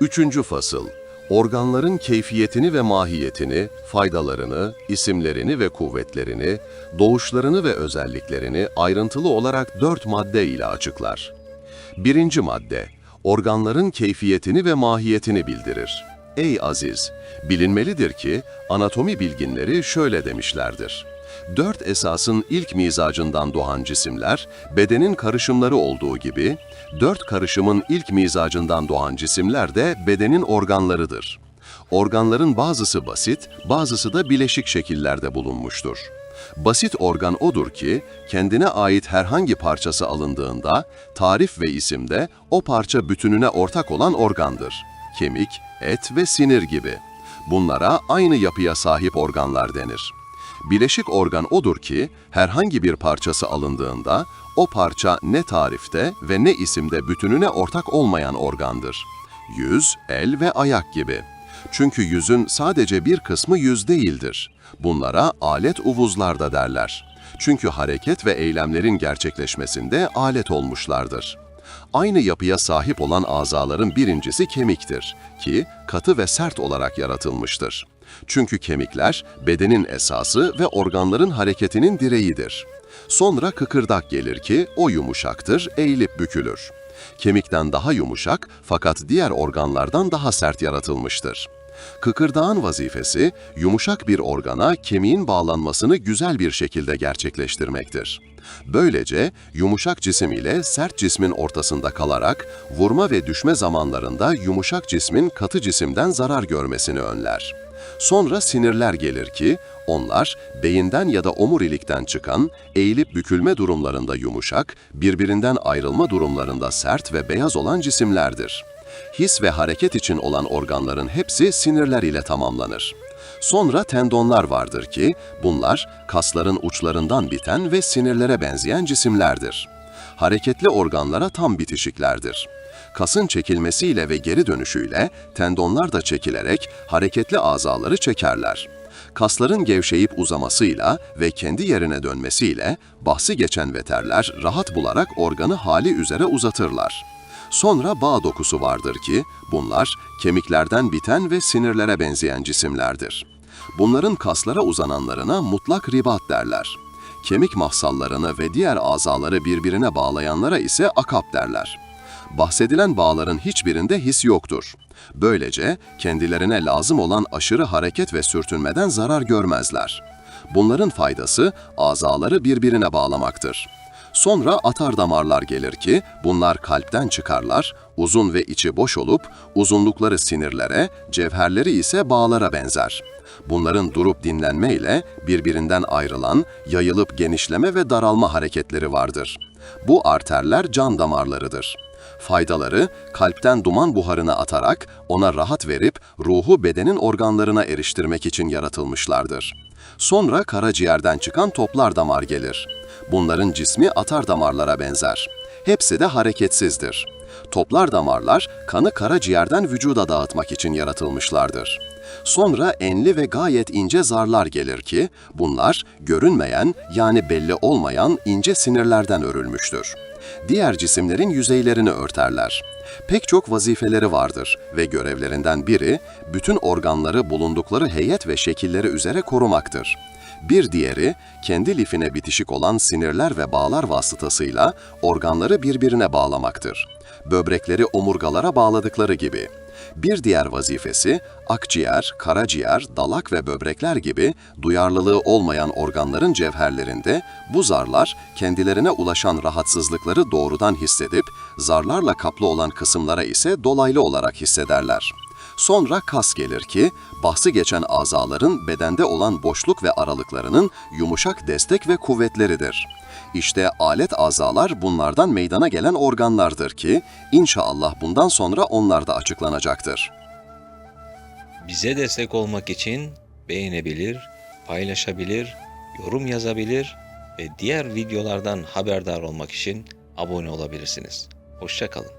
Üçüncü fasıl, organların keyfiyetini ve mahiyetini, faydalarını, isimlerini ve kuvvetlerini, doğuşlarını ve özelliklerini ayrıntılı olarak dört madde ile açıklar. Birinci madde, organların keyfiyetini ve mahiyetini bildirir. Ey aziz! Bilinmelidir ki anatomi bilginleri şöyle demişlerdir. Dört esasın ilk mizacından doğan cisimler, bedenin karışımları olduğu gibi, dört karışımın ilk mizacından doğan cisimler de bedenin organlarıdır. Organların bazısı basit, bazısı da bileşik şekillerde bulunmuştur. Basit organ odur ki, kendine ait herhangi parçası alındığında, tarif ve isimde o parça bütününe ortak olan organdır. Kemik, et ve sinir gibi. Bunlara aynı yapıya sahip organlar denir. Bileşik organ odur ki, herhangi bir parçası alındığında, o parça ne tarifte ve ne isimde bütününe ortak olmayan organdır. Yüz, el ve ayak gibi. Çünkü yüzün sadece bir kısmı yüz değildir. Bunlara alet uvuzlar da derler. Çünkü hareket ve eylemlerin gerçekleşmesinde alet olmuşlardır. Aynı yapıya sahip olan azaların birincisi kemiktir ki katı ve sert olarak yaratılmıştır. Çünkü kemikler bedenin esası ve organların hareketinin direğidir. Sonra kıkırdak gelir ki o yumuşaktır, eğilip bükülür. Kemikten daha yumuşak fakat diğer organlardan daha sert yaratılmıştır. Kıkırdağın vazifesi yumuşak bir organa kemiğin bağlanmasını güzel bir şekilde gerçekleştirmektir. Böylece yumuşak cisim ile sert cismin ortasında kalarak vurma ve düşme zamanlarında yumuşak cismin katı cisimden zarar görmesini önler. Sonra sinirler gelir ki onlar beyinden ya da omurilikten çıkan eğilip bükülme durumlarında yumuşak, birbirinden ayrılma durumlarında sert ve beyaz olan cisimlerdir. His ve hareket için olan organların hepsi sinirler ile tamamlanır. Sonra tendonlar vardır ki bunlar kasların uçlarından biten ve sinirlere benzeyen cisimlerdir. Hareketli organlara tam bitişiklerdir. Kasın çekilmesiyle ve geri dönüşüyle tendonlar da çekilerek hareketli azaları çekerler. Kasların gevşeyip uzamasıyla ve kendi yerine dönmesiyle bahsi geçen veterler rahat bularak organı hali üzere uzatırlar. Sonra bağ dokusu vardır ki bunlar kemiklerden biten ve sinirlere benzeyen cisimlerdir. Bunların kaslara uzananlarına mutlak ribat derler. Kemik mahsallarını ve diğer azaları birbirine bağlayanlara ise akap derler. Bahsedilen bağların hiçbirinde his yoktur. Böylece kendilerine lazım olan aşırı hareket ve sürtünmeden zarar görmezler. Bunların faydası azaları birbirine bağlamaktır. Sonra atar damarlar gelir ki bunlar kalpten çıkarlar, uzun ve içi boş olup uzunlukları sinirlere, cevherleri ise bağlara benzer. Bunların durup dinlenme ile birbirinden ayrılan, yayılıp genişleme ve daralma hareketleri vardır. Bu arterler can damarlarıdır. Faydaları kalpten duman buharını atarak ona rahat verip ruhu bedenin organlarına eriştirmek için yaratılmışlardır. Sonra karaciğerden çıkan toplar damar gelir. Bunların cismi atar damarlara benzer. Hepsi de hareketsizdir. Toplar damarlar kanı karaciğerden vücuda dağıtmak için yaratılmışlardır. Sonra enli ve gayet ince zarlar gelir ki bunlar görünmeyen yani belli olmayan ince sinirlerden örülmüştür. Diğer cisimlerin yüzeylerini örterler. Pek çok vazifeleri vardır ve görevlerinden biri bütün organları bulundukları heyet ve şekilleri üzere korumaktır. Bir diğeri, kendi lifine bitişik olan sinirler ve bağlar vasıtasıyla organları birbirine bağlamaktır. Böbrekleri omurgalara bağladıkları gibi. Bir diğer vazifesi, akciğer, karaciğer, dalak ve böbrekler gibi duyarlılığı olmayan organların cevherlerinde bu zarlar kendilerine ulaşan rahatsızlıkları doğrudan hissedip, zarlarla kaplı olan kısımlara ise dolaylı olarak hissederler. Sonra kas gelir ki, bahsi geçen azaların bedende olan boşluk ve aralıklarının yumuşak destek ve kuvvetleridir. İşte alet azalar bunlardan meydana gelen organlardır ki, inşallah bundan sonra onlar da açıklanacaktır. Bize destek olmak için beğenebilir, paylaşabilir, yorum yazabilir ve diğer videolardan haberdar olmak için abone olabilirsiniz. Hoşçakalın.